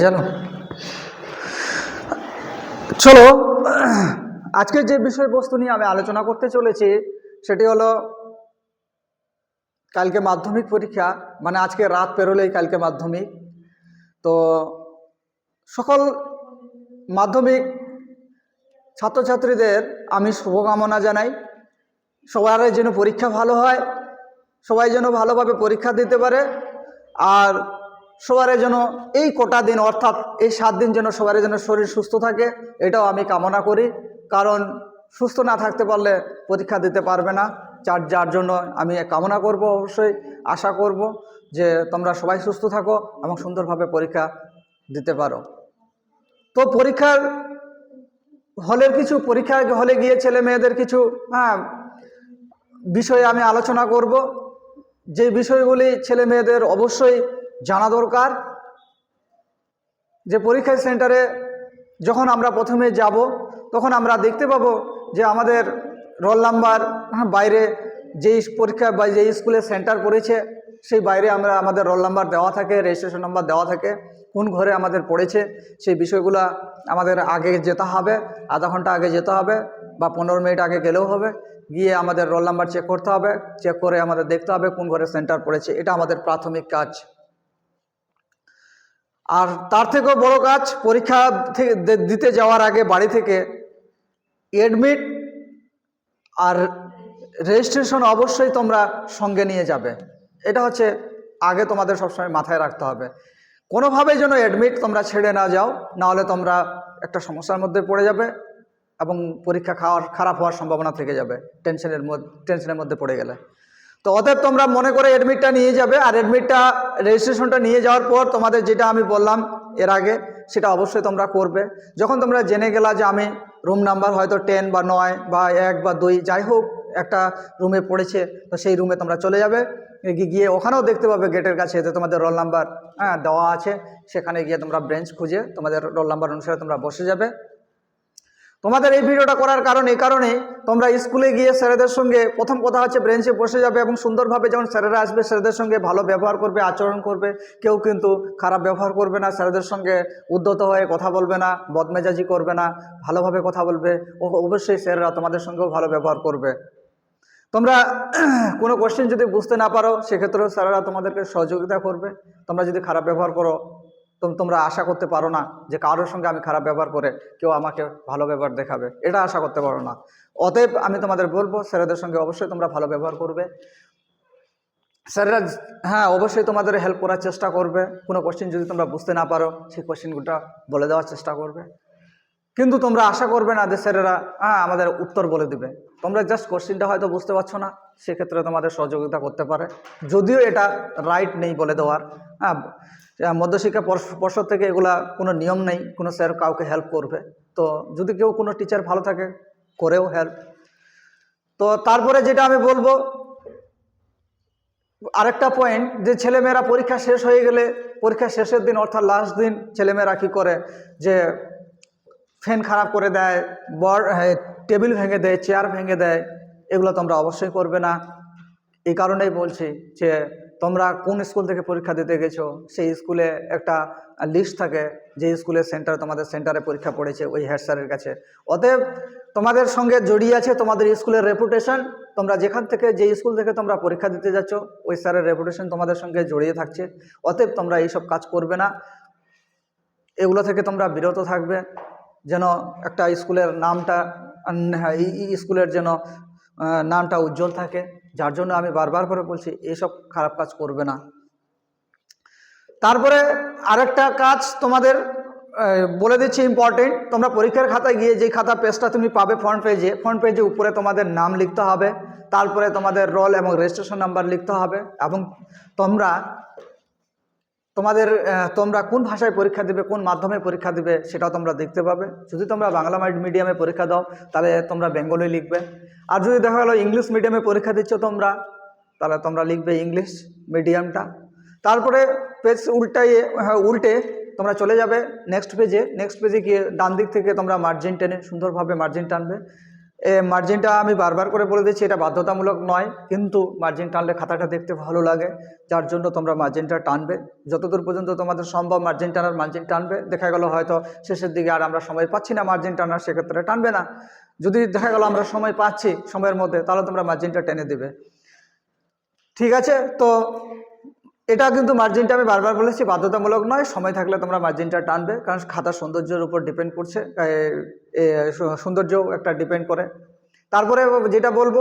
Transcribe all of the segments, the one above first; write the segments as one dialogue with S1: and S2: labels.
S1: জানো চলো আজকে যে বিষয়বস্তু নিয়ে আমি আলোচনা করতে চলেছি, সেটি হলো কালকে মাধ্যমিক পরীক্ষা মানে আজকে রাত পেরোলেই কালকে মাধ্যমিক। তো সকল মাধ্যমিক ছাত্রছাত্রীদের আমি শুভকামনা জানাই। সবার যেন পরীক্ষা ভালো হয়, সবাই যেন ভালোভাবে পরীক্ষা দিতে পারে। আর সবার যেন এই কটা দিন, অর্থাৎ এই সাত দিন যেন সবার যেন শরীর সুস্থ থাকে, এটাও আমি কামনা করি। কারণ সুস্থ না থাকতে পারলে পরীক্ষা দিতে পারবে না। যার যার জন্য আমি কামনা করব অবশ্যই, আশা করব যে তোমরা সবাই সুস্থ থাকো এবং সুন্দরভাবে পরীক্ষা দিতে পারো। তো পরীক্ষার হলের কিছু পরীক্ষা হলে গিয়ে ছেলে মেয়েদের কিছু হ্যাঁ বিষয়ে আমি আলোচনা করব। যে বিষয়গুলি ছেলে মেয়েদের অবশ্যই জানা দরকার যে পরীক্ষা সেন্টারে যখন আমরা প্রথমে যাব তখন আমরা দেখতে পাবো যে আমাদের রোল নাম্বার হ্যাঁ, বাইরে যেই পরীক্ষা বা যেই স্কুলে সেন্টার পড়েছে সেই বাইরে আমরা আমাদের রোল নাম্বার দেওয়া থাকে রেজিস্ট্রেশন নাম্বার দেওয়া থাকে কোন ঘরে আমাদের পড়েছে সেই বিষয়গুলো আমাদের আগে যেতে হবে আধা ঘণ্টা আগে যেতে হবে বা পনেরো মিনিট আগে গেলেও হবে গিয়ে আমাদের রোল নাম্বার চেক করতে হবে চেক করে আমাদের দেখতে হবে কোন ঘরে সেন্টার পড়েছে এটা আমাদের প্রাথমিক কাজ। আর তার থেকেও বড় কাজ পরীক্ষা থেকে দিতে যাওয়ার আগে বাড়ি থেকে এডমিট আর রেজিস্ট্রেশন অবশ্যই তোমরা সঙ্গে নিয়ে যাবে। এটা হচ্ছে আগে তোমাদের সবসময় মাথায় রাখতে হবে। কোনোভাবেই যেন অ্যাডমিট তোমরা ছেড়ে না যাও, নাহলে তোমরা একটা সমস্যার মধ্যে পড়ে যাবে এবং পরীক্ষা খাওয়ার, খারাপ হওয়ার সম্ভাবনা থেকে যাবে। টেনশনের মধ্যে টেনশনের মধ্যে পড়ে গেলে। তো অতএব তোমরা মনে করে অ্যাডমিটটা নিয়ে যাবে, আর অ্যাডমিটটা রেজিস্ট্রেশনটা নিয়ে যাওয়ার পর তোমাদের যেটা আমি বললাম এর আগে, সেটা অবশ্যই তোমরা করবে। যখন তোমরা জেনে গেলা যে আমি রুম নাম্বার হয়তো টেন বা নয় বা এক বা দুই, যাই হোক, একটা রুমে পড়েছে, তো সেই রুমে তোমরা চলে যাবে। গিয়ে ওখানেও দেখতে পাবে গেটের কাছে যে তোমাদের রোল নাম্বার হ্যাঁ দেওয়া আছে। সেখানে গিয়ে তোমরা ব্রেঞ্চ খুঁজে তোমাদের রোল নাম্বার অনুসারে তোমরা বসে যাবে। তোমাদের এই ভিডিওটা করার কারণ এই কারণে তোমরা স্কুলে গিয়ে স্যারেদের সঙ্গে, প্রথম কথা হচ্ছে ব্রেঞ্চে বসে যাবে এবং সুন্দরভাবে যখন স্যারেরা আসবে, স্যারেদের সঙ্গে ভালো ব্যবহার করবে, আচরণ করবে। কেউ কিন্তু খারাপ ব্যবহার করবে না, স্যারেদের সঙ্গে উদ্যত হয়ে কথা বলবে না, বদমেজাজি করবে না, ভালোভাবে কথা বলবে। ও অবশ্যই স্যাররা তোমাদের সঙ্গেও ভালো ব্যবহার করবে। তোমরা কোনো কোশ্চেন যদি বুঝতে না পারো, সেক্ষেত্রেও স্যারেরা তোমাদেরকে সহযোগিতা করবে। তোমরা যদি খারাপ ব্যবহার করো তোমরা আশা করতে পারো না যে কারোর সঙ্গে আমি খারাপ ব্যবহার করে কেউ আমাকে ভালো ব্যবহার দেখাবে। এটা আশা করতে পারো না। অতএব আমি তোমাদের বলব, স্যারেদের সঙ্গে অবশ্যই তোমরা ভালো ব্যবহার করবে। স্যারেরা হ্যাঁ অবশ্যই তোমাদের হেল্প করার চেষ্টা করবে। কোনো কোশ্চেন যদি তোমরা বুঝতে না পারো, সেই কোশ্চেনগুলো বলে দেওয়ার চেষ্টা করবে। কিন্তু তোমরা আশা করবে না যে স্যারেরা হ্যাঁ আমাদের উত্তর বলে দিবে। তোমরা জাস্ট কোশ্চেনটা হয়তো বুঝতে পারছ না, সেক্ষেত্রে তোমাদের সহযোগিতা করতে পারে। যদিও এটা রাইট নেই বলে দেওয়ার হ্যাঁ মধ্যশিক্ষা পর্ষদ থেকে এগুলা কোনো নিয়ম নেই, কোনো স্যার কাউকে হেল্প করবে। তো যদি কেউ কোনো টিচার ভালো থাকে, করেও হেল্প তো তারপরে যেটা আমি বলব, আরেকটা পয়েন্ট যে ছেলেমেয়েরা পরীক্ষা শেষ হয়ে গেলে, পরীক্ষা শেষের দিন অর্থাৎ লাস্ট দিন ছেলেমেয়েরা কী করে? যে ফ্যান খারাপ করে দেয়, বর টেবিল ভেঙে দেয়, চেয়ার ভেঙে দেয়, এগুলো তোমরা অবশ্যই করবে না। এই কারণেই বলছি যে, তোমরা কোন স্কুল থেকে পরীক্ষা দিতে গেছো, সেই স্কুলে একটা লিস্ট থাকে, যে স্কুলের সেন্টার তোমাদের সেন্টারে পরীক্ষা পড়েছে ওই হেড স্যারের কাছে। অতএব তোমাদের সঙ্গে জড়িয়ে আছে তোমাদের স্কুলের রেপুটেশন তোমরা যেখান থেকে, যে স্কুল থেকে তোমরা পরীক্ষা দিতে যাচ্ছ, ওই স্যারের রেপুটেশন তোমাদের সঙ্গে জড়িয়ে থাকছে। অতএব তোমরা এইসব কাজ করবে না। এগুলো থেকে তোমরা বিরত থাকবে, যেন একটা স্কুলের নামটা এই স্কুলের যেন নামটা উজ্জ্বল থাকে, যার জন্য আমি বারবার করে বলছি, এসব খারাপ কাজ করবে না। তারপরে আরেকটা কাজ তোমাদের বলে দিচ্ছি ইম্পর্টেন্ট তোমরা পরীক্ষার খাতায় গিয়ে যে খাতা পেজটা তুমি পাবে ফ্রন্ট পেজে ফ্রন্ট পেজে উপরে তোমাদের নাম লিখতে হবে, তারপরে তোমাদের রোল এবং রেজিস্ট্রেশন নাম্বার লিখতে হবে, এবং তোমরা তোমাদের তোমরা কোন ভাষায় পরীক্ষা দিবে, কোন মাধ্যমে পরীক্ষা দিবে, সেটাও তোমরা দেখতে পাবে। যদি তোমরা বাংলা মিডিয়ামে পরীক্ষা দাও, তাহলে তোমরা বেঙ্গলি লিখবে। আর যদি দেখা গেলো ইংলিশ মিডিয়ামে পরীক্ষা দিচ্ছ তোমরা, তাহলে তোমরা লিখবে ইংলিশ মিডিয়ামটা। তারপরে পেজ উল্টাইয়ে হ্যাঁ উল্টে তোমরা চলে যাবে। নেক্সট পেজে নেক্সট পেজে গিয়ে ডান দিক থেকে তোমরা মার্জিন টেনে সুন্দরভাবে মার্জিন টানবে। মার্জিনটা আমি বারবার করে বলে দিচ্ছি, এটা বাধ্যতামূলক নয়, কিন্তু মার্জিন টানলে খাতাটা দেখতে ভালো লাগে। যার জন্য তোমরা মার্জিনটা টানবে। যতদূর পর্যন্ত তোমাদের সম্ভব মার্জিন টানার মার্জিন টানবে। দেখা গেল হয়তো শেষের দিকে আর আমরা সময় পাচ্ছি না মার্জিন টানার, সেক্ষেত্রে টানবে না। যদি দেখা গেল আমরা সময় পাচ্ছি সময়ের মধ্যে, তাহলে তোমরা মার্জিনটা টেনে দেবে। ঠিক আছে? তো এটা কিন্তু মার্জিনটা আমি বারবার বলেছি, বাধ্যতামূলক নয়, সময় থাকলে তোমরা মার্জিনটা টানবে, কারণ খাতার সৌন্দর্যের উপর ডিপেন্ড করছে সৌন্দর্য একটা ডিপেন্ড করে। তারপরে যেটা বলব,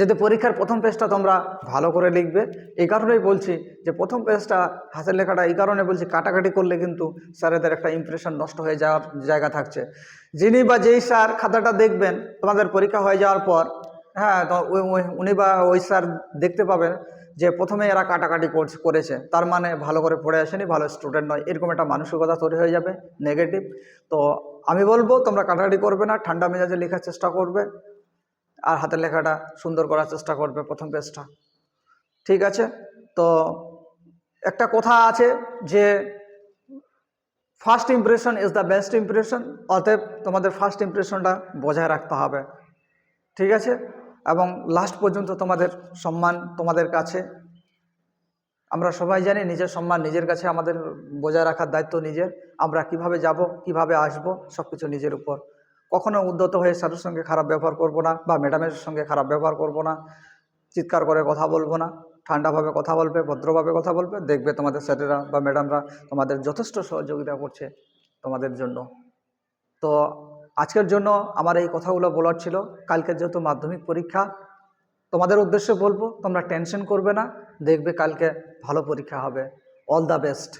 S1: যদি পরীক্ষার প্রথম পেজটা তোমরা ভালো করে লিখবে, এই কারণেই বলছি যে প্রথম পেজটা হাতের লেখাটা, এই কারণে বলছি কাটাকাটি করলে কিন্তু স্যারেদের একটা ইমপ্রেশন নষ্ট হয়ে যাওয়ার জায়গা থাকছে। যিনি বা যেই স্যার খাতাটা দেখবেন, তোমাদের পরীক্ষা হয়ে যাওয়ার পর হ্যাঁ উনি বা ওই স্যার দেখতে পাবেন যে প্রথমে এরা কাটাকাটি করছে- তার মানে ভালো করে পড়ে আসেনি, ভালো স্টুডেন্ট নয়। এরকম একটা মানসিকতা তৈরি হয়ে যাবে নেগেটিভ তো আমি বলব, তোমরা কাটাকাটি করবে না, ঠান্ডা মেজাজে লেখার চেষ্টা করবে, আর হাতের লেখাটা সুন্দর করার চেষ্টা করবে, প্রথম পেজটা ঠিক আছে? তো একটা কথা আছে যে first impression is the best impression অতএব তোমাদের ফার্স্ট ইমপ্রেশনটা বজায় রাখতে হবে। ঠিক আছে? এবং লাস্ট পর্যন্ত তোমাদের সম্মান তোমাদের কাছে। আমরা সবাই জানি নিজের সম্মান নিজের কাছে আমাদের বজায় রাখার দায়িত্ব নিজের। আমরা কীভাবে যাব, কীভাবে আসব সব কিছু নিজের উপর। কখনো উদ্যত হয়ে স্যারের সঙ্গে খারাপ ব্যবহার করব না বা ম্যাডামের সঙ্গে খারাপ ব্যবহার করব না। চিৎকার করে কথা বলব না, ঠান্ডাভাবে কথা বলবে, ভদ্রভাবে কথা বলবে, দেখবে তোমাদের স্যারেরা বা ম্যাডামরা তোমাদের যথেষ্ট সহযোগিতা করছে তোমাদের জন্য। তো আজকের জন্য আমার এই কথাগুলো বলার ছিল। কালকে যেহেতু মাধ্যমিক পরীক্ষা, তোমাদের উদ্দেশ্যে বলব, তোমরা টেনশন করবে না, দেখবে কালকে ভালো পরীক্ষা হবে। All the best